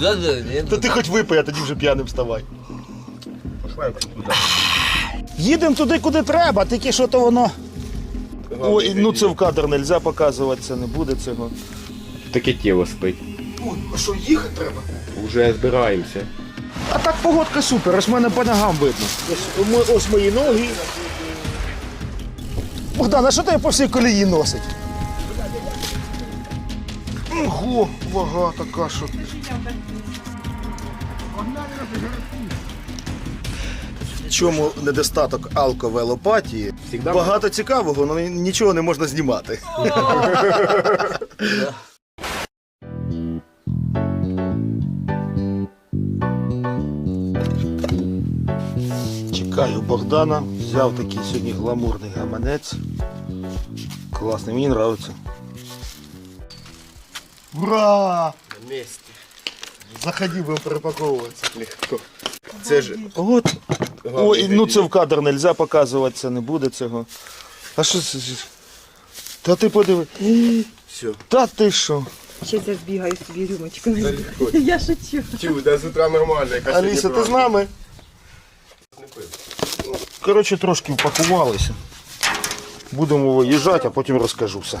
Я не туди. Та ти хоч випий, а тоді вже п'яним вставай. Їдемо туди, куди треба, тільки що то воно. Ой, ну це в кадр не можна показувати, це не буде цього. Таке тіло спить. Ой, а що, їхати треба? Уже збираємося. А так погодка супер, аж мене по ногам видно. Ось, ось мої ноги. Богдан, а що тебе по всій колії носить? Ого, вага така, що. В чому недостаток алковелопатії? Багато цікавого, але нічого не можна знімати. Чекаю Богдана. Взяв такий сьогодні гламурний гаманець. Класний, мені подобається. Ура! Заходи, будемо перепаковуватися. Легко. Це ж От. Ой, ну це в кадр не можна показувати, це не буде цього. А що це? Та ти подиви. все. Та ти що? Сейчас я збігаю собі рюмочку. Я шучу. Тю, да з утра нормально. Яка Аліса, ти з нами? Коротше, трошки впакувалися. Будемо виїжджати, а потім розкажу все.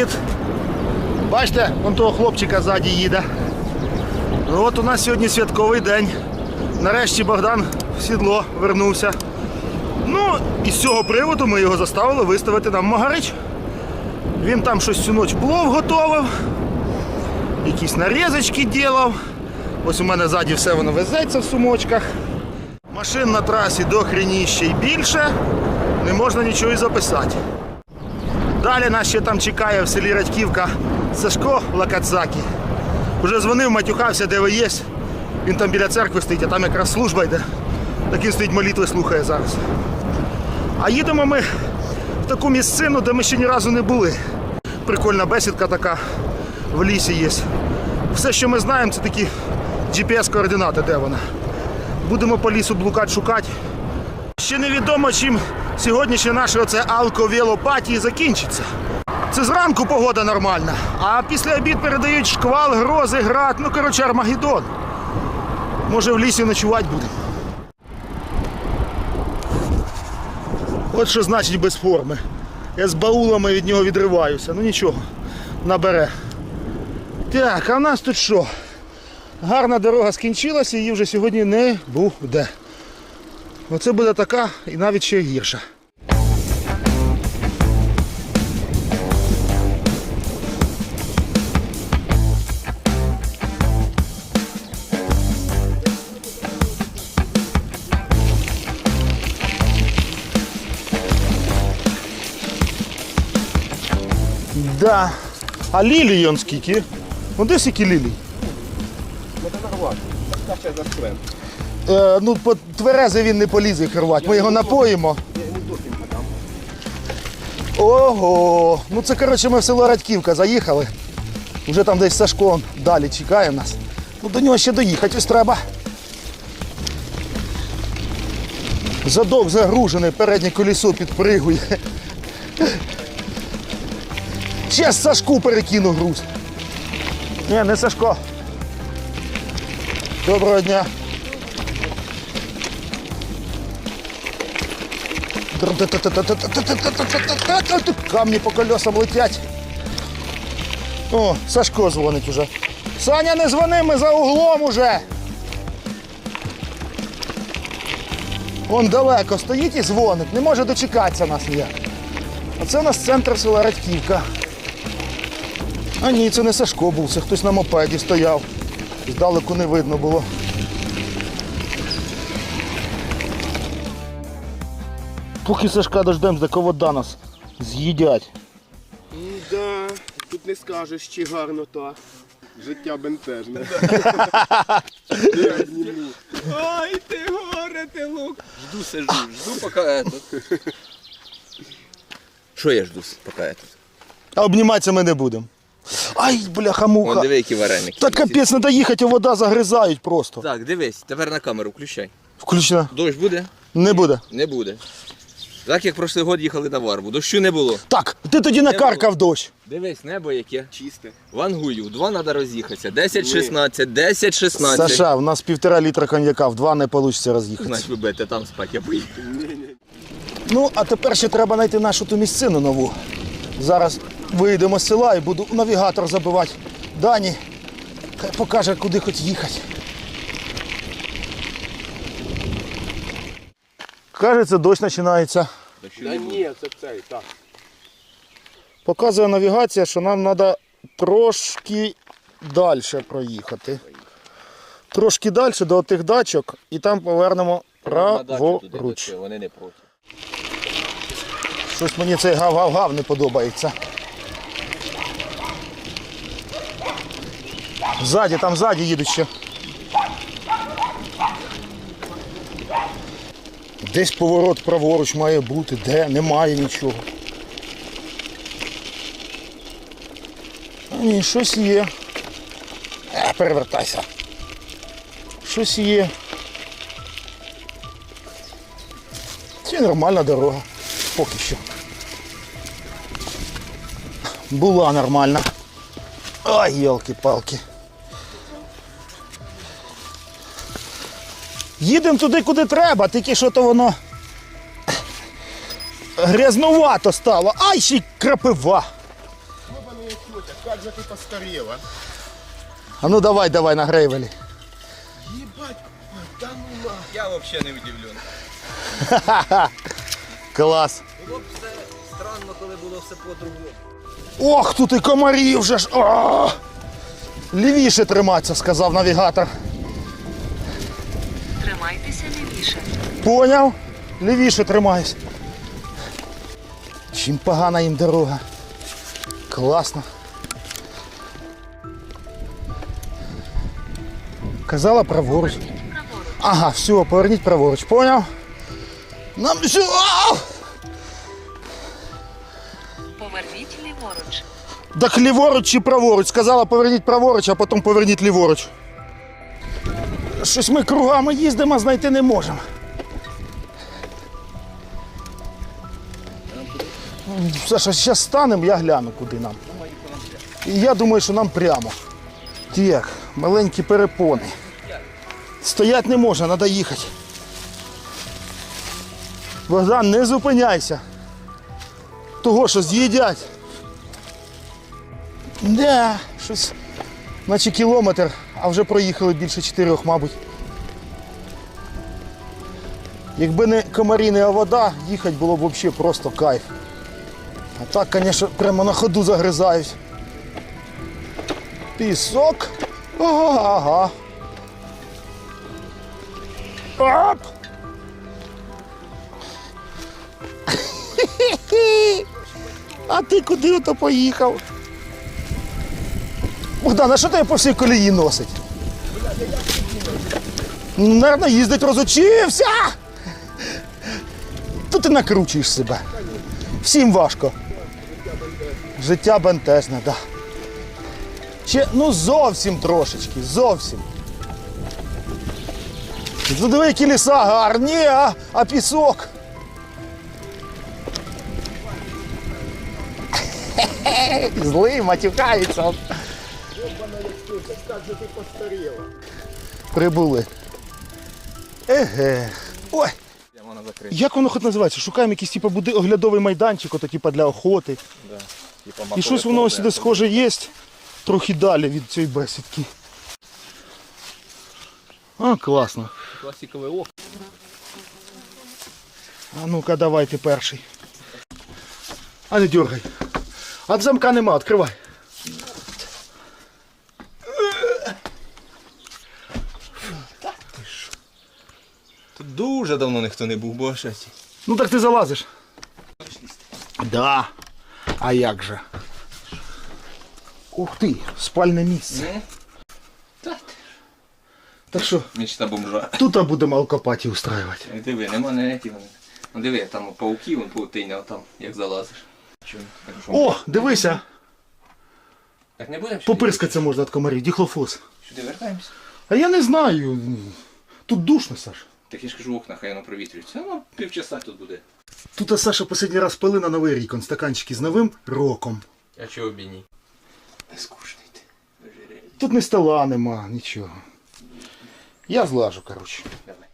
привіт! Бачите, вон того хлопчика ззаді їде. Ну от у нас сьогодні святковий день. Нарешті Богдан в сідло вернувся. Ну, і з цього приводу ми його заставили виставити нам магарич. Він там щось всю ніч плов готовив, якісь нарізочки ділав. Ось у мене ззаді все воно везеться в сумочках. Машин на трасі до хрініще й більше. Не можна нічого і записати. Далі нас ще там чекає в селі Радьківка Сашко Лакацакі. Уже дзвонив, матюхався, де ви є. Він там біля церкви стоїть, а там якраз служба йде. Так він стоїть молитви слухає зараз. А їдемо ми в таку місцину, де ми ще ні разу не були. Прикольна бесідка така в лісі є. Все, що ми знаємо, це такі GPS-координати, де вона. Будемо по лісу блукати, шукати. Ще невідомо, чим сьогоднішнє наше оце алковілопатії закінчиться. Це зранку погода нормальна, а після обід передають шквал, грози, град, ну коротше Армагеддон. Може в лісі ночувати будемо. От що значить без форми. Я з баулами від нього відриваюся. Ну нічого, набере. Так, а в нас тут що? Гарна дорога скінчилася, її вже сьогодні не буде. Оце буде така і навіть ще гірша. Да. А лілій он скільки? Ну де скільки лілій? Е, ну, по тверези він не полізе керувати. Ми його напоїмо. Ого! Ну це коротше ми в село Радьківка заїхали. Вже там десь Сашко далі чекає нас. Ну до нього ще доїхати ось треба. Задок загружений, переднє колесо підпригує. Ще Сашку перекину груз. Ні, не Сашко. Доброго дня. Камні по колесам летять. О, Сашко дзвонить уже. Саня, не дзвони, ми за углом уже. Он далеко стоїть і дзвонить, не може дочекатися нас ніяк. А це у нас центр села Радьківка. А ні, це не Сашко був, це хтось на мопеді стояв. Здалеку не видно було. Поки Сашка дождемось, до кого да нас з'їдять. Да. Тут не скажеш, чи гарно то. Життя бентежне. Ой, ти горе, ти лук. Жду сижу, жду поки этот. Що я жду, поки этот? А обніматися ми не будемо. Ай, бляха Вон, муха. диви, які вареники. Та капець, треба їхати, а вода загризають просто. Так, дивись, тепер на камеру включай. Включено. Дощ буде? Не буде. Не буде. Так як прошлий год їхали на варву. Дощу не було. Так, ти тоді накаркав дощ. Дивись, небо яке. Чисте. Вангую, в два треба роз'їхатися. 10-16, 10-16. Саша, у нас півтора літра коньяка, в два не вийде роз'їхати. Значить, ви будете там спати, я поїду. Ну, а тепер ще треба знайти нашу ту місцину нову. Зараз вийдемо з села і буду навігатор забивати. Дані, хай покаже, куди хоч їхати. Кажеться, дощ починається. Та ні, це цей, так. Показує навігація, що нам треба трошки далі проїхати. Трошки далі до тих дачок і там повернемо праворуч. Вони не проти. Щось мені цей гав-гав-гав не подобається. Ззаді, там ззаді їдуть ще. Десь поворот праворуч має бути, де немає нічого. А ні, щось є. Е, перевертайся. Щось є. Це нормальна дорога. Поки що. Була нормальна. Ай, елки-палки. Їдемо туди, куди треба, тільки що то воно грязнувато стало. Ай, ще й крапива. Як же ти постаріла? А ну давай, давай на грейвелі. Їбать, да ну на. Я взагалі не удивлений. Клас. Було б все странно, коли було все по-другому. Ох, тут і комарі вже ж. Лівіше триматися, сказав навігатор. Лівіше. Поняв? Лівіше тримаюсь. Чим погана їм дорога. Класно. Казала праворуч. Ага, все, поверніть праворуч. Поняв? Нам все. Поверніть ліворуч. Так ліворуч чи праворуч? Сказала поверніть праворуч, а потім поверніть ліворуч. Щось ми кругами їздимо, а знайти не можемо. Саша, зараз станемо, я гляну, куди нам. І я думаю, що нам прямо. Так, маленькі перепони. Стоять не можна, треба їхати. Богдан, не зупиняйся. Того, що з'їдять. Да, щось. Наче кілометр, а вже проїхали більше чотирьох, мабуть. Якби не комарі, а вода, їхати було б взагалі просто кайф. А так, звісно, прямо на ходу загризаюсь. Пісок. Ага. ага. Оп! А ти куди ото поїхав? Богдан, а що тебе по всій колії носить? Ну, Наверно, їздить розучився. То ти накручуєш себе. Всім важко. Життя бентежне, так. Да. Ще, ну зовсім трошечки, зовсім. Ну диви, які ліса гарні, а, а пісок. Злий, матюкається. Прибули. Еге. Ой, Вона закрита. як воно хоч називається? Шукаємо якийсь типу, буди- оглядовий майданчик, ото, типу, для охоти. Типа І щось воно ось сюди схоже є, трохи далі від цієї бесідки. А, класно. Класикове ох. А ну-ка, давай ти перший. А не дергай. А замка нема, відкривай. Дуже давно ніхто не був, бо щось. Ну так ти залазиш. Да. А як же? Ух ти, спальне місце. Та, Так що, мечта бомжа. тут будемо алкопаті устраювати. Е, Диви, нема ніяких. Ну диви, там пауки, вон паутиня, там, як залазиш. Чого? Так, що, О, дивися, Так не будемо? попирскатися можна від комарів, діхлофос. Сюди вертаємося. А я не знаю. Тут душно, Саш. Так я ж кажу, окна, хай воно провітрюється. Ну, півчаса тут буде. Тут а Саша останній раз пили на Новий рік, он стаканчики з новим роком. А чого б і ні? Не скучний ти. Ожирей. Тут ні стола нема, нічого. Я злажу, коротше. Давай.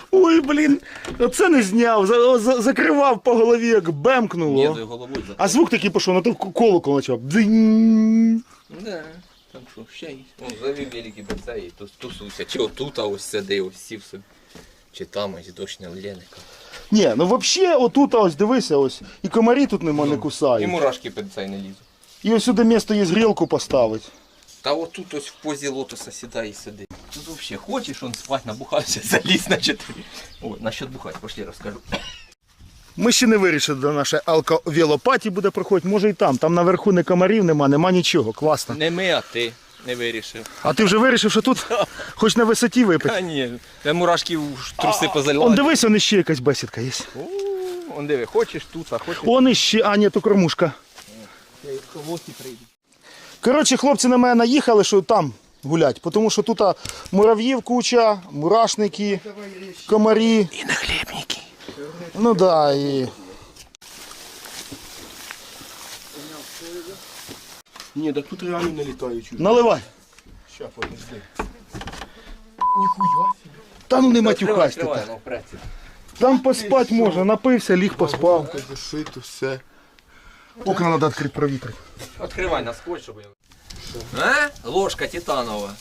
Ой, блін, оце не зняв, за- за- закривав по голові, як бемкнуло. за головою за. А звук такий пішов, на то колокол почав. Дзинь. Ну да, там що, ще є. Вон завів великий бенце і тут тусуйся. Чи отут, а ось сиди, ось сів собі. Чи там ось дощ не леника. Ні, ну взагалі, отут ось дивися, ось. І комарі тут нема не І кусають. мурашки під цей не лізуть. І ось сюди місто є грілку поставити. Та отут ось в позі лотоса сідай і сиди. Тут взагалі хочеш, он спать, набухався, заліз на чотири. Ой, насчет бухать, пошли розкажу. Ми ще не вирішили, де наша алковелопаті буде проходити. Може і там. Там наверху не комарів нема, нема нічого. Класно. Не ми, а ти не вирішив. А ти вже вирішив, що тут хоч на висоті випити? А ні, та мурашки в труси Он позаливали. дивись, он ще якась бесідка є. Он диви, хочеш тут, а хочеш. Он іще, а ні, то кормушка. Коротше, хлопці на мене наїхали, що там гулять, тому що тут а, мурав'їв куча, мурашники, комарі. І нахлібники. Ну да, і. Ні, так тут реально не літають. Наливай. Ща, подожди. Та ну не матюхайся. ти так. ну. Там поспати можна, напився, ліг поспав. Зашито все. Окна треба відкрити провітрити. Відкривай на скотч, щоб я... А? Ложка титанова.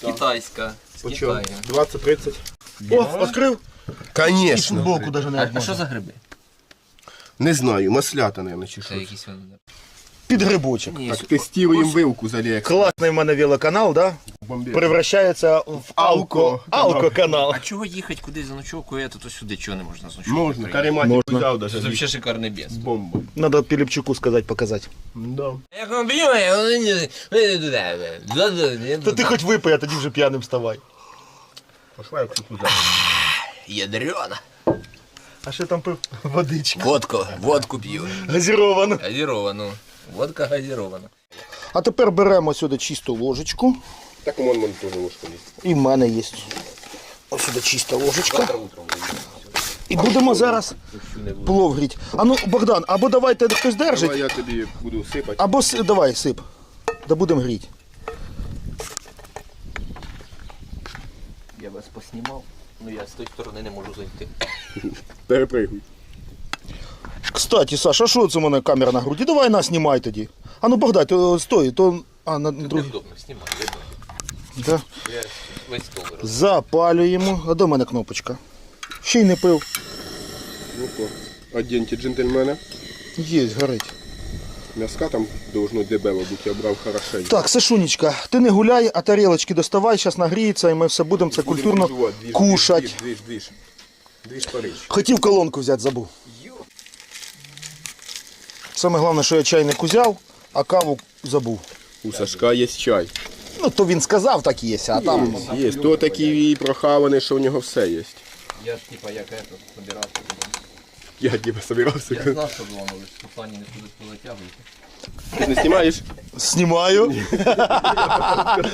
Китайська. З Китаю. 20-30. О, відкрив. І Конечно. футболку навіть не А, а обмазав. що за гриби? Не знаю, маслята, наверное, чи Це що. якісь вони. Під грибочок. Ні, Так, тестуємо вилку з Олег. Класний в мене велоканал, да? Превращається в алко, Алко. алко-канал. А чого їхати кудись за ночовкою, а то сюди чого не можна з ночовкою? Можна, приїхати? карематик Можна. взяв Це даже. взагалі шикарний без. Бомба. Надо Піліпчуку сказати, показати. Да. Розуміє, вони не... Та ти хоч випий, а тоді вже п'яним вставай. Пошла я туди. Ядрена. А ще там пив водичка. Водку, водку п'ю. Газіровано. Газіровану. Водка газірована. А тепер беремо сюди чисту ложечку. Так вон вон теж ложка є. І в мене є. Ось сюди чиста ложечка. І будемо зараз плов гріти. А ну, Богдан, або давайте хтось держить, Давай я тобі буду сипати. або с- давай сип. Да будемо гріти. Вас поснімав, ну я з тої сторони не можу зайти. Перепригуй. Кстати, Саша, а що це в мене камера на груді? Давай нас знімай тоді. А ну Богдан, то стой, то. А, на другий. Невдобно, знімай, видно. Да. Я весь стол роз... Запалюємо. А до мене кнопочка. Ще й не пив. Ну то. Оденьте джентльмена. Є, горить. М'яска там должно дебело бути, я брав хорошенько. Так, Сашунечка, ти не гуляй, а тарілочки доставай, зараз нагріється і ми все будемо це культурно кушати. Двіж, двіж, двіж. Двіж Париж. Хотів колонку взяти, забув. Саме головне, що я чайник узяв, а каву забув. У Сашка є чай. Ну, то він сказав, так є, а там. Є, то такий прохаваний, що у нього все є. Я ж типа як это, собирався. Я тебе собирався. Я знав, що воно ви з послання не кудись полетягуєте. Ти не знімаєш? Знімаю.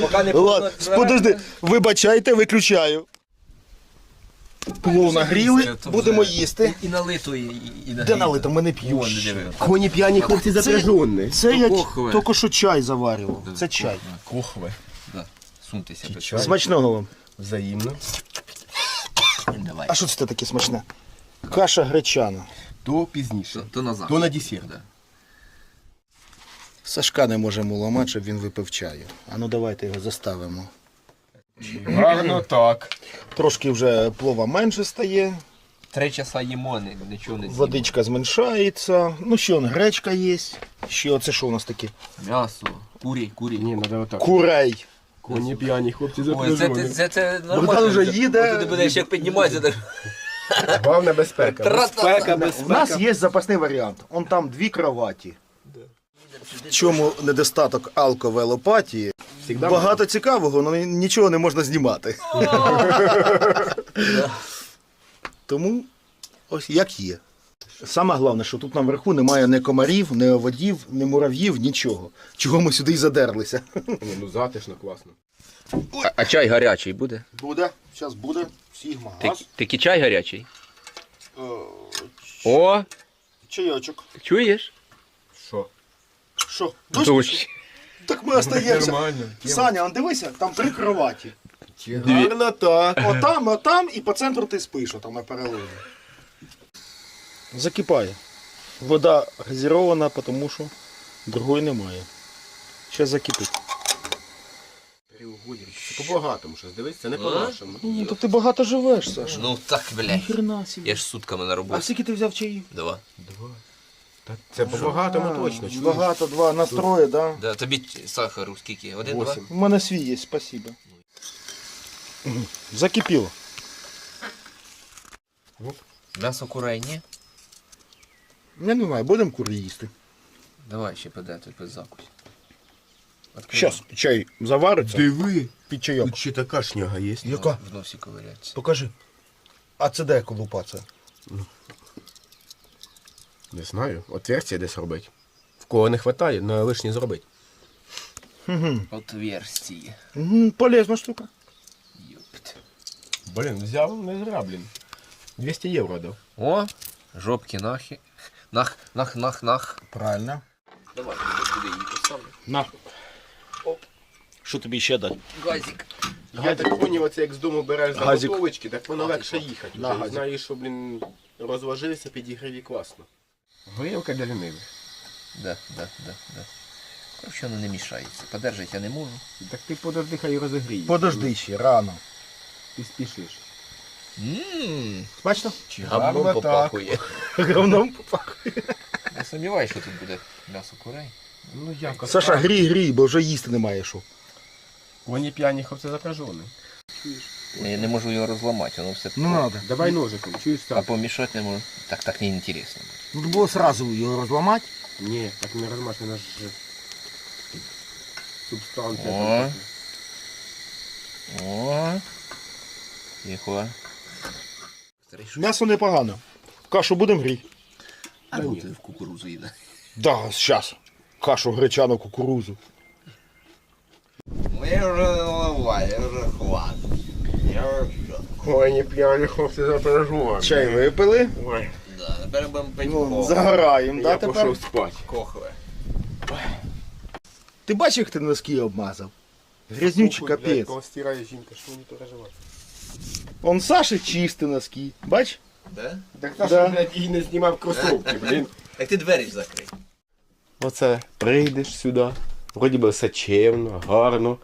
Поки не Ладно, подожди, вибачайте, виключаю. Плов нагріли, будемо їсти. І налито, і, і, і Де налито? Ми не п'ємо. Ще. Коні п'яні хлопці запряжені. Це я Кохве. тільки що чай заварював. Це чай. Кохве. Да. Суньтеся. Смачного вам. Взаємно. Давай. А що це таке смачне? Каша гречана. То пізніше. То, то назад. То на десерт. Да. Сашка не можемо ламати, щоб він випив чаю. А ну давайте його заставимо. Гарно так. Трошки вже плова менше стає, Три часа їмо, нічого не з'їмо. водичка зменшається. Ну що, он, гречка є. Ще оце що у нас таке? М'ясо, курі, курі. Ні, треба отак. Курей. Коні п'яні хлопці Ой, це, це, це, це Богдан вже їде. Ти будеш як підніматися. Так... Головне безпека. Безпека, У нас є запасний варіант. Он там дві кроваті. в чому недостаток алковелопатії. Всегда Багато цікавого, але нічого не можна знімати. Тому ось як є. Саме головне, що тут наверху немає ні комарів, ні оводів, ні мурав'їв, нічого. Чого ми сюди й задерлися. Ні, ну затишно, класно. А, а чай гарячий буде? Буде, зараз буде. Сігма, газ, Такий чай гарячий. е, О, чайочок. чуєш? Що? Що? Дощ? Дощ. Так ми остаємося. Нормально. Саня, он дивися, там три кроваті. Гарно так. Отам, отам і по центру ти спиш, отам на переливі. Закипає. Вода газірована, тому що другої немає. Ще закипить. По-багатому щось, дивись, це не по-нашому. Ну, то ти багато живеш, Саша. Ну так, блядь. Хрена собі. Я ж сутками на А роботі. скільки ти взяв чаїв? Два. Та це по-багатому точно. чуєш? Багато, два, настрої, да. Да, тобі сахару скільки? Один, два? Восім. У мене свій є, спасибо. Закипіло. М'ясо курей, ні? Я не знаю, будемо кури їсти. Давай ще подай той закусь. Зараз чай завариться Диви, під чайок. тут ще така шняга є. Яка? В носі ковиряться. Покажи. А це де колупація? Не знаю, отверстие десь робить. В кого не вистачає, на лишнє зробить. Отверстіє. Мгм, Полезна штука. Йопт. Блін, взяв не зря, блін. 200 євро дав. О, жопки нахи. Нах, нах, нах, нах. Правильно. Давай, я туди її поставлю. На. Що тобі ще дати? Газик. Я так поняв, оце як з дому береш Газик. заготовочки, так воно легше їхати. На, вже. газик. Знаєш, що, блін, розложився, підігрів і класно. Горілка для лінивих. Да, да, да, да. Короче, воно не мішається. Подержати я не можу. Так ти подожди, хай розігріє. Подожди ще, рано. Ти спішиш. Ммм, Смачно? чи Гарно гавном так. попахує. Говном попахує. Я сумніваюся, що тут буде м'ясо курей. Ну як? Саша, грій, грій, бо вже їсти немає що. Вони п'яні хлопці закажені. Я не можу його розламати, воно все. Ну надо. Давай ножиком, чуєш А так? помішати не можу. Так, так не інтересно. Ну, було сразу його розламати. Ні, так не розмаш, вона ж субстанція. О. там така. О. Тихо. М'ясо непогано. Кашу будемо гріти? А ну ти в кукурузу їде. Да, зараз. Кашу гречану кукурузу. Ми вже наливай, я вже хват. Я вже Ой, не п'яні хлопці запряжувані. Чай випили. Ой, Да, тепер будемо пити Ну, кохве. загораємо, да, я тепер? пішов спати. Кохве. Ти бачив, як ти носки обмазав? Грязнючий капець. Коли стирає жінка, що мені переживати? Он Саші чисті носки. Бач? Да? Так та що, що, блядь, і не знімав кросовки, блін. Так ти двері ж закрий. Оце прийдеш сюди, вроді би все чемно, гарно,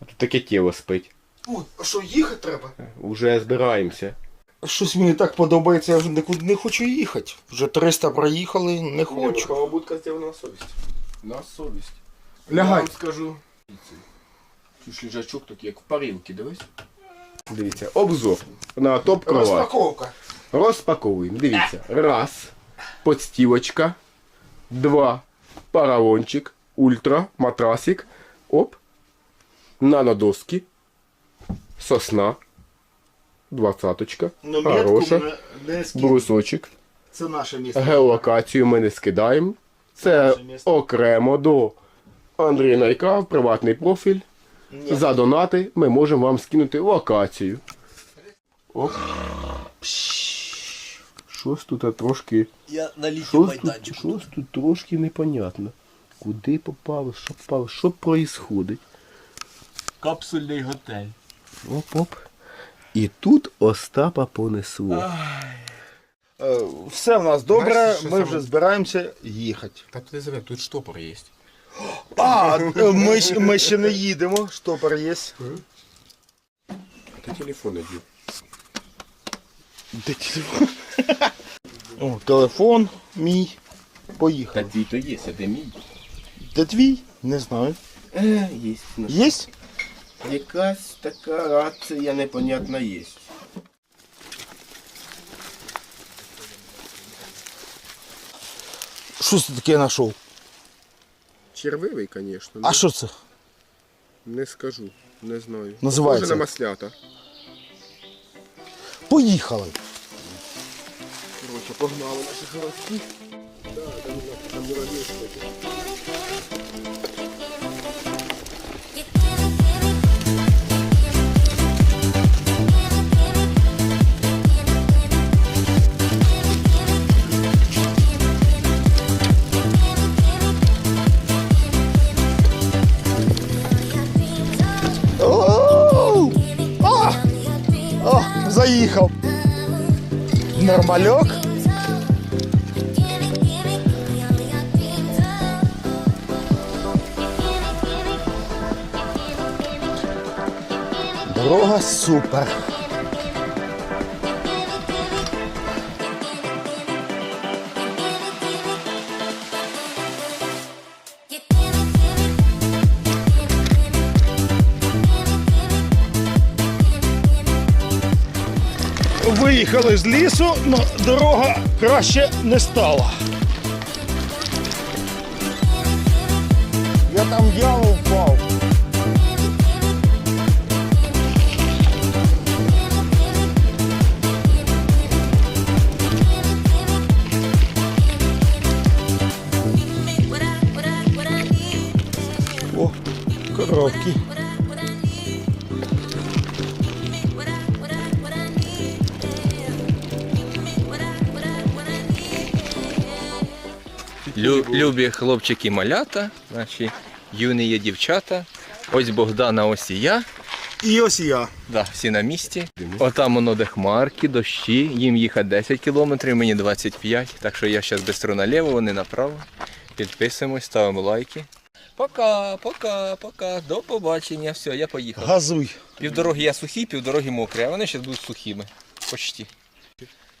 а тут таке тіло спить. О, а що, їхати треба? Уже збираємося. Щось мені так подобається, я вже нікуди не хочу їхати. Вже 300 проїхали, не хочу. Колобутка зроблена на совість. На совість. Лягай. Я вам скажу. Чуєш лежачок такий, як в парилці, дивись. Дивіться, обзор на топ кровать. Розпаковка. Розпаковуємо. Дивіться. Раз. Подстілочка. Два. Паралончик. Ультра. Матрасик. Оп. Нанодоски. Сосна. Двадцаточка. Хороша. Брусочок. Це наше місце. Геолокацію ми не скидаємо. Це місце. окремо до Андрія Найка в приватний профіль. Ні. За донати ми можемо вам скинути локацію. Оп. Щось тут трошки. Я на Щось тут, щось тут трошки непонятно. Куди попало, що попало, що проїсходить? Капсульний готель. Оп-оп. І тут Остапа понесло. Е, Все в нас добре, Знаєш, що ми саме- вже збираємося їхати. Так ти зря, тут штопор є. А, е, ми, ми ще не їдемо, штопор є. Ти телефон одів. Де телефон? О, телефон мій. Та Поїхав. твій то є, а де мій? Де твій? Не знаю. Е, є. Є? Якась така рація непонятна є. Що це таке знайшов? Червивий, звісно. А що це? Не скажу, не знаю. Називається? Може на маслята. Поїхали. Короче, погнали наші городки. Да, там, там муравей ходить. О, О, заїхав. Нормальок. Дорога супер. Виїхали з лісу, але дорога краще не стала. Я там в впав. Любі хлопчики малята, наші юні є дівчата. Ось Богдана, ось і я. І ось я. Да, всі на місці. Отам воно де хмарки, дощі. Їм їхати 10 кілометрів, мені 25. Так що я зараз швидко наліво, вони направо. Підписуємось, ставимо лайки. Пока, пока, пока. До побачення. Все, я поїхав. Газуй. Півдороги я сухий, півдороги мокрі, а вони зараз будуть сухими. Почти.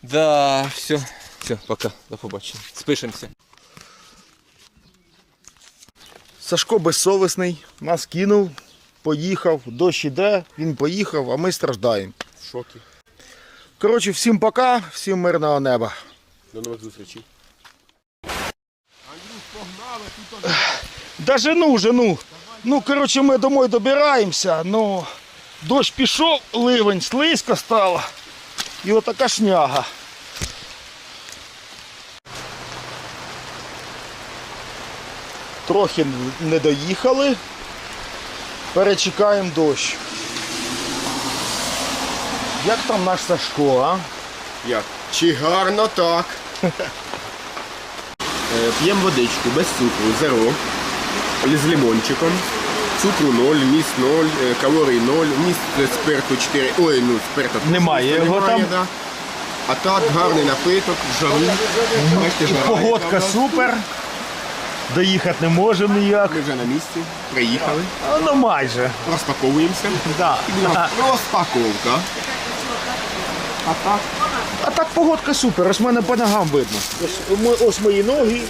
Да, все. Все, пока, до побачення. Спишемося. Сашко безсовісний, нас кинув, поїхав, дощ іде, він поїхав, а ми страждаємо. В шокі. Коротше, всім пока, всім мирного неба. До нових зустрічей. Да жену, жену. Ну, коротше, ми домой добираємося, ну дощ пішов, ливень, слизько стало. І отака шняга. Трохи не доїхали. Перечекаємо дощ. Як там наш Сашко, а? Як? Чи гарно так? Е, П'ємо водичку без цукру, зеро, з лимончиком. Цукру 0, міст 0, е, калорій 0, міст е, спирту 4. Ой, ну спирту Немає його там. Да. А так гарний напиток, жару. Погодка супер. Доїхати не можемо ніяк. Ми вже на місці, приїхали, А, Ну майже. розпаковуємося. Да. І буде розпаковка. А так? А так погодка супер, ось мене по ногам видно. Ось, ось мої ноги.